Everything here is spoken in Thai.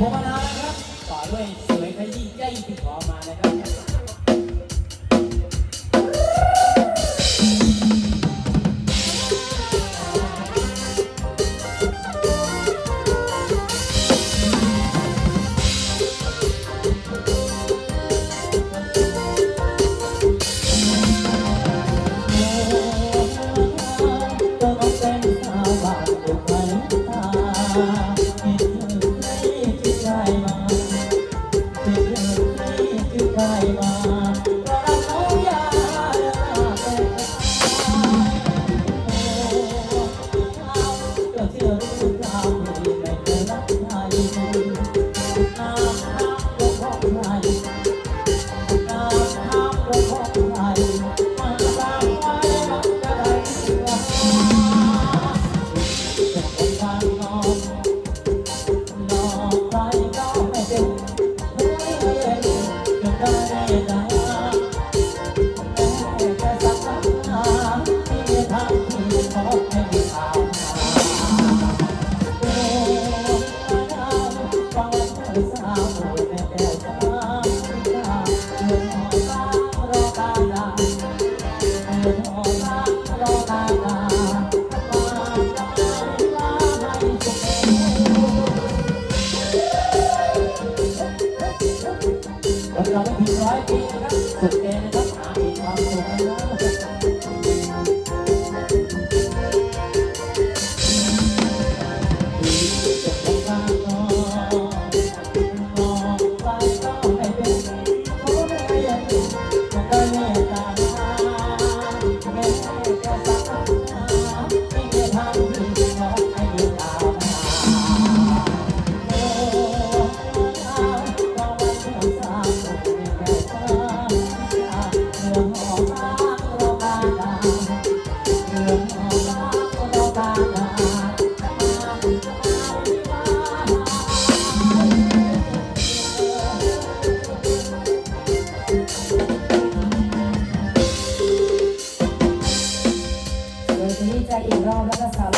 ผมมานานะครับต่อด้วย อบให้ขา เดี๋ย